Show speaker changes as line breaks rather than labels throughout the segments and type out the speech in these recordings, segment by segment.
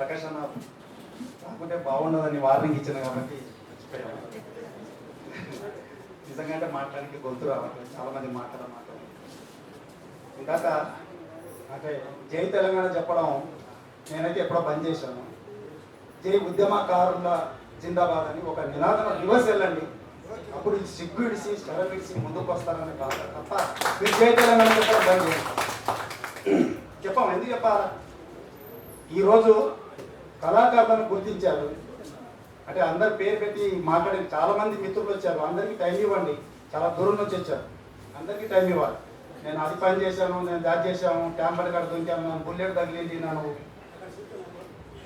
ప్రకాష్ అన్న కాకుంటే బాగుండదని వార్నింగ్ ఇచ్చిన కాబట్టి నిజంగా అంటే మాట్లాడానికి గొంతు రావట్లేదు చాలా మంది మాట్లాడ మాట్లాడారు. ఇందాక అంటే జై తెలంగాణ చెప్పడం నేనైతే ఎప్పుడో బంద్ చేశాను. జై ఉద్యమకారుల జిందాబాద్ అని ఒక నినాదం రివర్స్ వెళ్ళండి. అప్పుడు సిగ్గు ఇడిసి స్టెర విడిసి ముందుకు వస్తారని కాదు. తప్ప మీరు జై తెలంగాణ చెప్పడం బంద్ చేయండి. చెప్పాం ఎందుకు చెప్పాలా? ఈరోజు కళాకారులను గుర్తించారు. అంటే అందరు పేరు పెట్టి మాట్లాడే చాలా మంది మిత్రులు వచ్చారు. అందరికీ టైం ఇవ్వండి. చాలా దూరం నుంచి వచ్చారు. అందరికీ టైం ఇవ్వాలి. నేను అది పని చేశాను నేను దాడి చేశాను ట్యాంపర్ కడ దుంకాను నన్ను బుల్లెట్ తగిలింది నన్ను.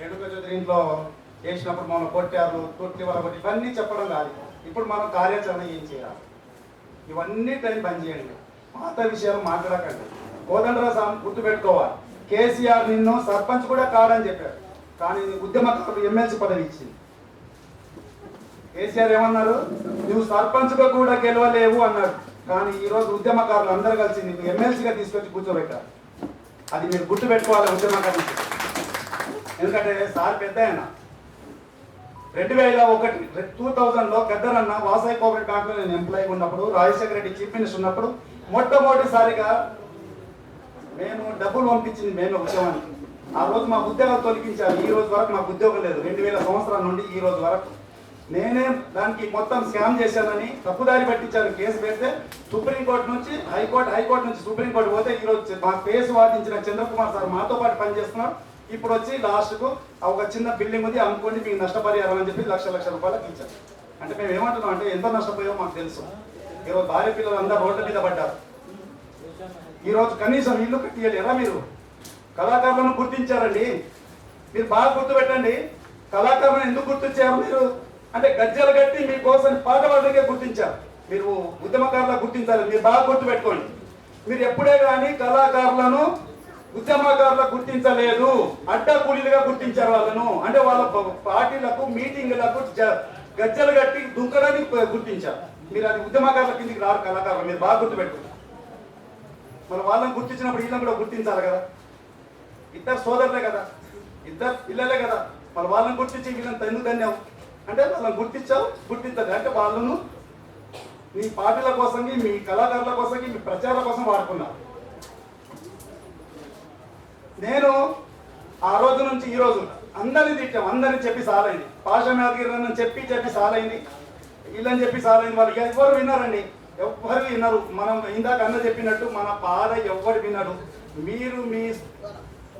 ఎడుక ఇంట్లో చేసినప్పుడు మనం కొట్టారు తొట్టి వాళ్ళ కొట్టి ఇవన్నీ చెప్పడం కాదు. ఇప్పుడు మనం కార్యాచరణ ఏం చేయాలి? ఇవన్నీ టైం పని చేయండి. పాత విషయాలు మాట్లాడకండి. కోదండరాసం గుర్తుపెట్టుకోవాలి. కేసీఆర్ నిన్ను సర్పంచ్ కూడా కాడని చెప్పారు కానీ నీ ఉద్యమకారులు ఎమ్మెల్సీ పదవి ఇచ్చింది. కేసీఆర్ ఏమన్నారు? నువ్వు సర్పంచ్గా కూడా గెలవలేవు అన్నాడు కానీ ఈరోజు ఉద్యమకారులు అందరూ కలిసి నీకు ఎమ్మెల్సీగా తీసుకొచ్చి కూర్చోబెట్టారు. అది మీరు గుర్తు పెట్టుకోవాలి ఉద్యమకారులు. ఎందుకంటే సార్ పెద్ద ఆయన. రెండు వేల ఒకటి టూ థౌజండ్లో గద్దరన్న వాసాయి కోఆపరేటివ్ బ్యాంకులో నేను ఎంప్లాయీ ఉన్నప్పుడు రాజశేఖర రెడ్డి చీఫ్ మినిస్టర్ ఉన్నప్పుడు మొట్టమొదటిసారిగా మేము డబ్బులు పంపించింది మేము ఉద్యమానికి. ఆ రోజు మా ఉద్యోగాలు తొలగించారు. ఈ రోజు వరకు నాకు ఉద్యోగం లేదు. రెండు వేల సంవత్సరాల నుండి ఈ రోజు వరకు. నేనే దానికి మొత్తం స్కామ్ చేశానని తప్పుదారి పట్టించాను. కేసు పెడితే సుప్రీంకోర్టు నుంచి హైకోర్టు హైకోర్టు నుంచి సుప్రీంకోర్టు పోతే ఈ రోజు మా కేసు వాదించిన చంద్రకుమార్ సార్ మాతో పాటు పనిచేస్తున్నారు. ఇప్పుడు వచ్చి లాస్ట్కు ఒక చిన్న బిల్డింగ్ ఉంది. అమ్ముకోండి మీకు నష్టపరిహారం అని చెప్పి లక్ష లక్ష రూపాయలకు ఇచ్చారు. అంటే మేము ఏమంటున్నాం అంటే ఎంత నష్టపోయామో మాకు తెలుసు. ఈరోజు భార్య పిల్లలు అందరూ రోడ్ల మీద పడ్డారు. ఈరోజు కనీసం ఇల్లు కట్టియలేరా మీరు? కళాకారులను గుర్తించారండి. మీరు బాగా గుర్తుపెట్టండి. కళాకారులను ఎందుకు గుర్తించారు మీరు? అంటే గజ్జలు కట్టి మీకోసం పాట వాళ్ళకే గుర్తించారు. మీరు ఉద్యమకారులను గుర్తించాలి. మీరు బాగా గుర్తుపెట్టుకోండి. మీరు ఎప్పుడే కానీ కళాకారులను ఉద్యమకారులకు గుర్తించలేదు. అడ్డ కూలీలుగా గుర్తించారు వాళ్ళను. అంటే వాళ్ళ పార్టీలకు మీటింగ్లకు గజ్జలు కట్టి దుంకడానికి గుర్తించారు. మీరు అది ఉద్యమకారుల కిందికి రారు కళాకారులు. మీరు బాగా గుర్తుపెట్టుకోండి. మరి వాళ్ళని గుర్తించినప్పుడు వీళ్ళని కూడా గుర్తించాలి కదా. ఇద్దరు సోదరులే కదా. ఇద్దరు పిల్లలే కదా. మరి వాళ్ళని గుర్తించి వీళ్ళని ఎందుకు ధన్యం అంటే వాళ్ళని గుర్తించావు గుర్తించదు అంటే వాళ్ళను మీ పార్టీల కోసం మీ కళాకారుల కోసం మీ ప్రచారాల కోసం వాడుకున్నారు నేను ఆ రోజు నుంచి ఈ రోజు అందరిని తిట్టాం. అందరిని చెప్పి సాలైంది. పాషా మేదగిరి చెప్పి చెప్పి సాలైంది. వీళ్ళని చెప్పి సాలైంది. వాళ్ళు ఎవరు విన్నారండి? ఎవ్వరు విన్నారు? మనం ఇందాక అన్న చెప్పినట్టు మన పాద ఎవ్వరు విన్నారు మీరు మీ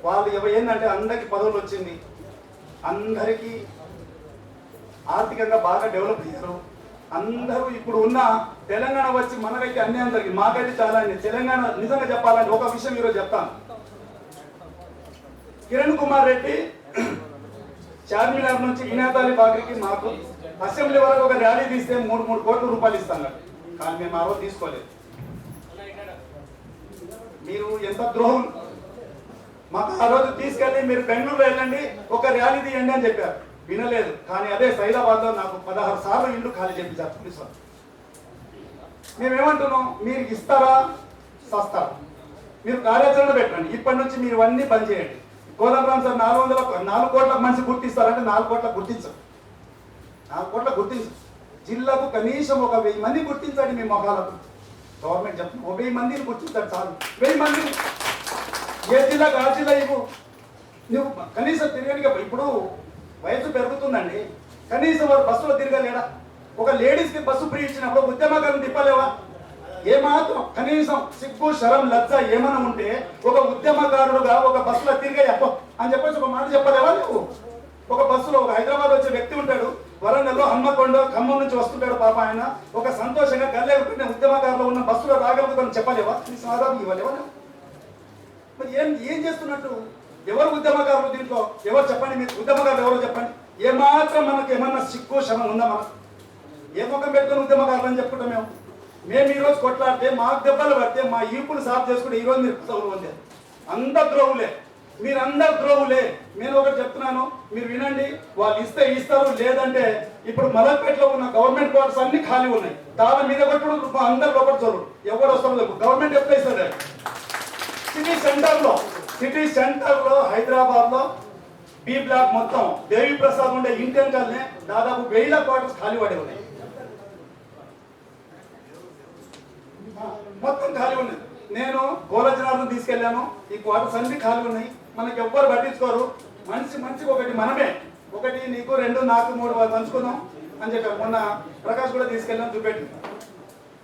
వాళ్ళు ఇవ ఏంటంటే అందరికి పదవులు వచ్చింది. అందరికీ ఆర్థికంగా బాగా డెవలప్ అయ్యారు అందరూ ఇప్పుడు ఉన్న తెలంగాణ వచ్చి మనకైతే అన్యాయం జరిగింది మాకైతే చాలా అండి తెలంగాణ నిజంగా చెప్పాలంటే ఒక విషయం ఈరోజు చెప్తాను. కిరణ్ కుమార్ రెడ్డి చార్మినార్ నుంచి ఇనాతాలి బాగ్రికి మాకు అసెంబ్లీ వరకు ఒక ర్యాలీ తీస్తే మూడు మూడు కోట్ల రూపాయలు ఇస్తాను. కానీ మేము ఆ రోజు తీసుకోలేదు. మీరు ఎంత ద్రోహం మాకు ఆ రోజు తీసుకెళ్ళి మీరు బెంగళూరు వెళ్ళండి ఒక ర్యాలీ తీయండి అని చెప్పారు. వినలేదు. కానీ అదే సైదాబాద్లో నాకు పదహారు సార్లు ఇల్లు ఖాళీ చేయించారు పోలీసు వాళ్ళు. మేమేమంటున్నాం? మీరు ఇస్తారా? సస్తారా? మీరు కార్యాచరణ పెట్టండి. ఇప్పటి నుంచి మీరు అన్ని పని చేయండి. కోదండరామ్ సార్ నాలుగు వందల నాలుగు కోట్ల మనిషి గుర్తిస్తారంటే నాలుగు కోట్ల గుర్తించరు. నాలుగు కోట్ల గుర్తించరు. జిల్లాకు కనీసం ఒక వెయ్యి మంది గుర్తించండి మీ మొహాలకు గవర్నమెంట్ చెప్తుంది. ఒక వెయ్యి మందిని గుర్తించండి చాలు వెయ్యి మందిని ఏ జిల్లాకు ఆ జిల్లా ఇవ్వు. నువ్వు కనీసం తిరగనిగా ఇప్పుడు వయసు పెరుగుతుందండి. కనీసం వారు బస్సులో తిరగలేడా? ఒక లేడీస్కి బస్సు ఫ్రీ ఇచ్చినప్పుడు ఉద్యమకాలను తిప్పలేవా? ఏమాత్రం. కనీసం సిగ్గు శరం లజ్జ ఏమైనా ఉంటే ఒక ఉద్యమకారుడుగా ఒక బస్సులో తిరిగే చెప్ప అని చెప్పేసి ఒక మాట చెప్పలేవా నువ్వు? ఒక బస్సులో ఒక హైదరాబాద్ వచ్చే వ్యక్తి ఉంటాడు. వరంగల్లో హన్మకొండ ఖమ్మం నుంచి వస్తుంటాడు పాప ఆయన. ఒక సంతోషంగా గల్లె ఉద్యమకారులో ఉన్న బస్సులో రాగలుగుతాను చెప్పలేవా? నీ సాధారణ ఇవ్వలేవా నువ్వు? మరి ఏం ఏం చేస్తున్నట్టు? ఎవరు ఉద్యమకారులు దీంట్లో? ఎవరు చెప్పండి మీరు? ఉద్యమకారులు ఎవరు చెప్పండి? ఏమాత్రం మనకు ఏమన్నా సిక్కు శమం ఉందా మనకు? ఏ ముఖం పెట్టుకుని ఉద్యమకారులు అని చెప్పుకుంటాం మేము? మేము ఈరోజు కొట్లాడితే మాకు దెబ్బలు పడితే మా ఈపులు సాఫ్ చేసుకుంటే ఈరోజు మీరు పదవులు పొందారు. అందరు ద్రోవులే మీరందరు ద్రోవులే నేను ఒకటి చెప్తున్నాను మీరు వినండి. వాళ్ళు ఇస్తే ఇస్తారు లేదంటే ఇప్పుడు మలక్పేటలో ఉన్న గవర్నమెంట్ క్వార్టర్స్ అన్ని ఖాళీ ఉన్నాయి. దాని మీద కొట్టుడు అందరు ఒకటి చోరు ఎవరు వస్తారు గవర్నమెంట్ ఎప్పుడు ఇస్తారు సిటీ సెంటర్లో సిటీ సెంటర్లో హైదరాబాద్లో బి బ్లాక్ మొత్తం దేవి ప్రసాద్ ఉండే ఇంటి దాదాపు వేల క్వార్టర్స్ ఖాళీ పడి ఉన్నాయి. మొత్తం ఖాళీ ఉన్నాయి. నేను గోలజనాలను తీసుకెళ్ళాను ఈ క్వార్టర్స్ అన్ని ఖాళీ ఉన్నాయి. మనకి ఎవ్వరు పట్టించుకోరు. మనిషి మనిషికి ఒకటి మనమే. ఒకటి నీకు రెండు నాకు మూడు పంచుకుందాం అని చెప్పారు. మొన్న ప్రకాష్ కూడా తీసుకెళ్ళాం చూపెట్టి.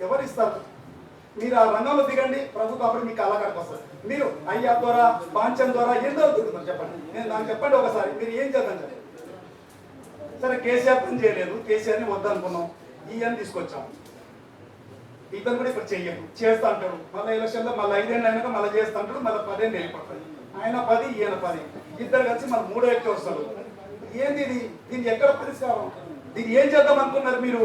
ఎవరు ఇస్తారు? మీరు ఆ రంగంలో దిగండి ప్రభుత్వం అప్పుడు మీకు అలా వస్తుంది. మీరు అయ్యా ద్వారా పాంచం ద్వారా ఏం దొరుకుతున్నారు చెప్పండి. నేను నాకు చెప్పండి ఒకసారి మీరు ఏం చేద్దాం చెప్పండి. సరే కేసీఆర్ పని చేయలేదు కేసీఆర్ని వద్దనుకున్నాం ఈయన తీసుకొచ్చాం. ఇతను కూడా ఇప్పుడు చెయ్యదు చేస్తా అంటాడు. మళ్ళీ ఎలక్షన్లో మళ్ళీ ఐదేళ్ళు అయినాక మళ్ళీ చేస్తా అంటాడు మళ్ళీ పదేళ్ళు వెళ్ళిపోతుంది ఆయన పది ఈయన పది. ఇద్దరు కలిసి మన మూడో వ్యక్తి వస్తాడు. ఏంది ఇది? దీన్ని ఎక్కడ పరిష్కారం? దీన్ని ఏం చేద్దాం అనుకున్నారు మీరు?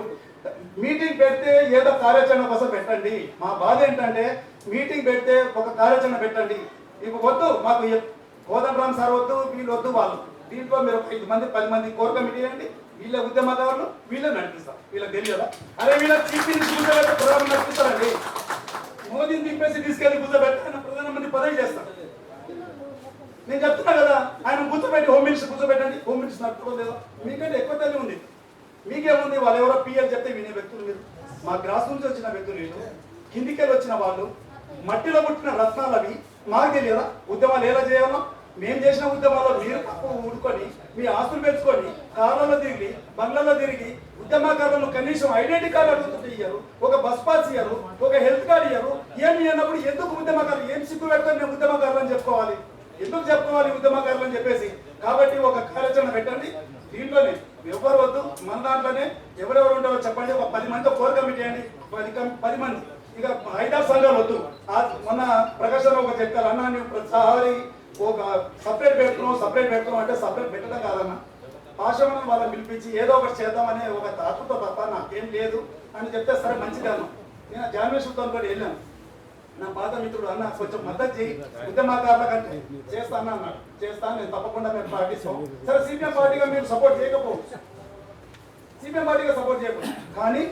మీటింగ్ పెడితే ఏదో కార్యాచరణ కోసం పెట్టండి. మా బాధ ఏంటంటే మీటింగ్ పెడితే ఒక కార్యాచరణ పెట్టండి. ఇవి వద్దు మాకు కోదండరామ్ సార్ వద్దు వీళ్ళు వద్దు వాళ్ళు. దీంట్లో మీరు ఒక ఐదు మంది పది మంది కోర్ కమిటీ అండి వీళ్ళ ఉద్యమదారులు వీళ్ళే నడిపిస్తారు. వీళ్ళకి తెలియదా? అరే వీళ్ళ చీఫ్ మినిస్టర్ ప్రధానం ప్రధాని నడిపిస్తారండి మోదీని తిప్పేసి తీసుకెళ్ళి కూర్చోబెట్టి ఆయన ప్రధానమంత్రి పదవి చేస్తారు. నేను చెప్తున్నా కదా ఆయన కూర్చోబెట్టి హోమ్ మినిస్టర్ కూర్చోబెట్టండి. హోమ్ మినిస్టర్ నడుపుకోలేదు మీకంటే ఎక్కువ తెలివి ఉంది. మీకేముంది? వాళ్ళు ఎవరో పిఎల్ చెప్తే వినే వ్యక్తులు మీరు మా గ్రాస్ నుంచి వచ్చిన వ్యక్తులు కిందికెళ్ళి వచ్చిన వాళ్ళు మట్టిలో పుట్టిన రత్నాలు అవి మాకు తెలియదా? ఉద్యమాలు ఎలా చేయాలో? మేము చేసిన ఉద్యమాల్లో మీరు తప్పు ఊడుకొని మీ ఆస్తులు పెంచుకొని కార్లలో తిరిగి బంగ్లాలో తిరిగి ఉద్యమకారులను కనీసం ఐడెంటిటీ కార్డు అడుగుతుంటే ఇయ్యరు ఒక బస్ పాస్ ఇయ్యరు ఒక హెల్త్ కార్డు ఇయ్యరు. ఏమి అన్నప్పుడు ఎందుకు ఉద్యమకారులు ఏం సిగ్గు పెట్టుకొని మేము ఉద్యమకారులు అని చెప్పుకోవాలి? ఎందుకు చెప్పుకోవాలి ఉద్యమకారులు అని చెప్పేసి? కాబట్టి ఒక కార్యాచరణ పెట్టారు దీంట్లోనే ఎవరు వద్దు మన దాంట్లోనే ఎవరెవరు ఉంటారో చెప్పండి ఒక పది మందితో కోర్ కమిటీ అండి పది కం- పది మంది ఇక ఐదారు సంఘాలు వద్దు ఆ మొన్న ప్రకాశంలో ఒక చెప్తారు అన్న నువ్వు ప్రతిసారి ఒక సపరేట్ పెడుతున్నావు సపరేట్ పెడుతున్నావు అంటే సపరేట్ పెట్టడం కాదన్న పాశమనం వాళ్ళని పిలిపించి ఏదో ఒకటి చేద్దామనే ఒక తాత్వతో తప్ప నాకేం లేదు అని చెప్తే సరే మంచిది అన్న. నేను జాన్వేశ్వరంతో కూడా వెళ్ళాను. నా పాత మిత్రుడు అన్న కొంచెం మద్దతు చేయి ఉద్యమకారుల కంటే చేస్తాను అన్నాడు. చేస్తాను నేను తప్పకుండా మేము పాటిస్తాం. సరే సీపీఎం పార్టీగా మీరు సపోర్ట్ చేయకపోవచ్చు. సీపీఎం పార్టీగా సపోర్ట్ చేయకపోవచ్చు. కానీ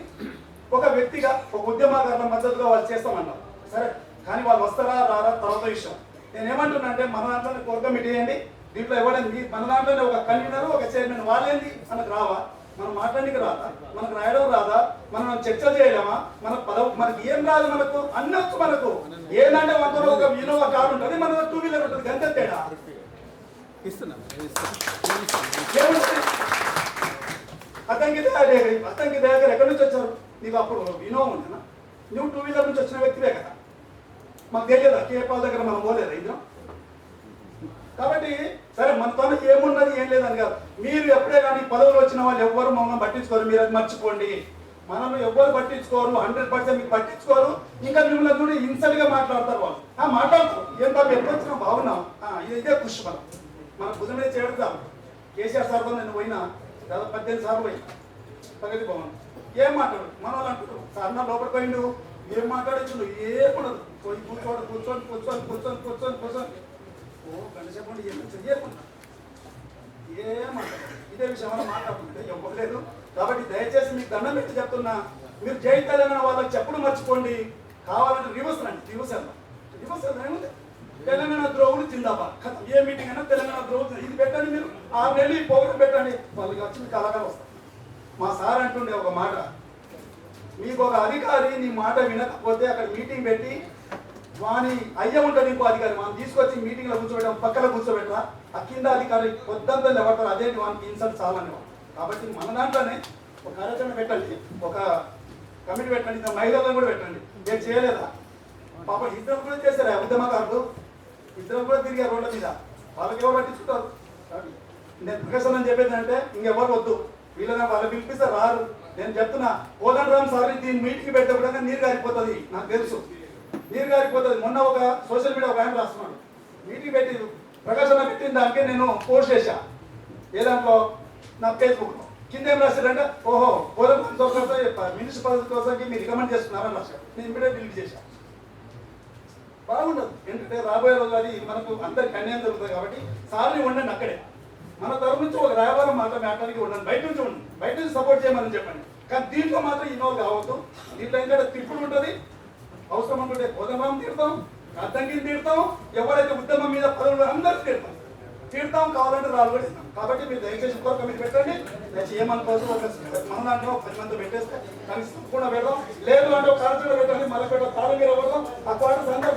ఒక వ్యక్తిగా ఒక ఉద్యమకారుల మద్దతుగా వాళ్ళు చేస్తామన్నారు. సరే కానీ వాళ్ళు వస్తారా రారా తర్వాత విషయం. నేను ఏమంటున్నా అంటే మన దాంట్లో కోర్ కమిటీ చేయండి దీంట్లో మీ- మన దాంట్లోనే ఒక కన్వీనర్ ఒక చైర్మన్. వాళ్ళేంది? మనకు రావా? మనం మాట్లాడడానికి రాదా? మనకు రాయడం రాదా? మనం చర్చలు చేయలేమా? మన పదవి మనకి ఏం రాదు మనకు? అన్ని వచ్చు మనకు. ఏంటంటే మనతో ఒక ఇన్నోవా కార్ ఉంటుంది మన టూ వీలర్ ఉంటుంది. గంత తేడా? అతనికి అతనికి దగ్గర ఎక్కడి నుంచి వచ్చారు? నీకు అప్పుడు వినోవం ఉండేనా నువ్వు టూ వీలర్ నుంచి వచ్చిన వ్యక్తివే కదా. మాకు తెలియదా? కేపాల్ దగ్గర మనం పోలేదా? ఇద్దరం కాబట్టి సరే మనతో ఏమున్నది ఏం లేదని కాదు. మీరు ఎప్పుడే కానీ పదవులు వచ్చిన వాళ్ళు ఎవ్వరు మమ్మల్ని పట్టించుకోరు మీరు అది మర్చిపోండి. మనల్ని ఎవ్వరు పట్టించుకోరు హండ్రెడ్ పర్సెంట్ మీకు పట్టించుకోరు. ఇంకా మిమ్మల్ని చూడండి ఇన్సల్ట్గా మాట్లాడతారు వాళ్ళు. ఆ మాట్లాడతారు. ఏం తప్ప ఎప్పుడు వచ్చినా బాగున్నాం ఇదే కృషి మనం. మన భుజం మీద చేడుతాం కేసీఆర్ సార్తో నేను పోయినా దాదాపు పద్దెనిమిది సార్లు పోయినా. ప్రగతి భవన్ ఏం మాట్లాడు? మన వాళ్ళు అంటారు సార్ నా లోపలికి పోయిండు. ఏం మాట్లాడించుండు ఏ కూడదు కూర్చోడు కూర్చొని కూర్చొని కూర్చొని కూర్చొని కూర్చొని ఓ గంట చెప్పండి ఏం చెయ్యకుండా. ఏమంటారు ఇదే విషయం మాట్లాడుతుంటే ఇవ్వలేదు కాబట్టి దయచేసి మీకు దండం పెట్టి చెప్తున్నా. మీరు జై తెలంగాణ వాళ్ళకి చెప్పుడు మర్చిపోండి. కావాలంటే రివర్స్ రండి. రివర్స్ వెళ్దాం రివర్స్ వెళ్దాం ఏముంది? తెలంగాణ ద్రోహులు జిందాబా కథ ఏ మీటింగ్ అయినా తెలంగాణ ద్రోహులు. ఇది పెట్టండి మీరు. ఆరు నెలలు ఈ పోగొట్టు పెట్టండి. వాళ్ళకి వచ్చి మీకు కలగాలి వస్తాం మా సార్ అంటుండే ఒక మాట. మీకు ఒక అధికారి నీ మాట వినకపోతే అక్కడ మీటింగ్ పెట్టి వాని అయ్య ఉంటుంది ఇంకో అధికారి. మనం తీసుకొచ్చి మీటింగ్లో కూర్చోబెట్టాం పక్కన కూర్చోబెట్టరా ఆ కింద అధికారి పొద్దంతా లేవడతారు అదేంటి వానికి ఇన్సల్ట్ చాలని కాబట్టి మన దాంట్లోనే ఒక కార్యాచరణ పెట్టండి. ఒక కమిటీ పెట్టండి. ఇంకా మహిళలను కూడా పెట్టండి. నేను చేయలేదా? పాప ఇద్దరు కూడా చేశారు? ఉద్యమకారులు ఇద్దరు కూడా తిరిగారు రోడ్ల మీద. వాళ్ళకి ఎవరు పట్టించుకుంటారు? నేను ప్రకాశం అని చెప్పేది అంటే ఇంకెవరు వద్దు. వీళ్ళని వాళ్ళు పిలిపిస్తే రారు. నేను చెప్తున్నా కోదండరామ్ సార్ దీన్ని మీటింగ్ పెట్టే కూడా నీరు కారిపోతుంది నాకు తెలుసు. నీరు గారిపోతుంది మొన్న ఒక సోషల్ మీడియా ఒక ఆయన రాస్తున్నాడు. మీటింగ్ పెట్టి ప్రకాశం పెట్టిన దానికి నేను పోస్ట్ చేశా. ఏ దాంట్లో? నా ఫేస్బుక్లో కింద ఏం రాశారంటే ఓహో కోదండరామ్ కోసం మున్సిపాలిటీ కోసం మీరు రికమెండ్ చేస్తున్నారని రాశారు. నేను ఇమీడియట్ డిలీట్ చేశాను బాగుండదు. ఎందుకంటే రాబోయే రోజు అది మనకు అందరికి అన్యాయం జరుగుతుంది కాబట్టి సార్ని ఉండండి అక్కడే. మన తరపు నుంచి ఒక రాయబారం మాట మాట్లాడికి ఉండండి. బయట నుంచి ఉండండి. బయట నుంచి సపోర్ట్ చేయమని చెప్పండి. కానీ దీంట్లో మాత్రం ఇన్వాల్వ్ కావద్దు. దీంట్లో ఏంటంటే తిప్పుడు ఉంటుంది. అవసరం అనుకుంటే కోదండరాం తీరుతాం అద్దంకిని తీరుతాం ఎవరైతే ఉద్యమం మీద పదవులు అందరూ తీరుతాం తిడతాం కావాలంటే రాళ్ళు కూడా ఇస్తాం కాబట్టి మీరు దయచేసి కోరిక మీరు పెట్టండి. దయచేసి ఏమనుకోవద్దు ఒక మన దాంట్లో పది మంది పెట్టేస్తే కనీసం తప్పకుండా పెడదాం లేదు అంటే ఒక కార్పొరేటర్ పెట్టండి. మళ్ళీ పెట్ట తాళం మీద పెడదాం. ఆ క్వార్టర్స్ అంతా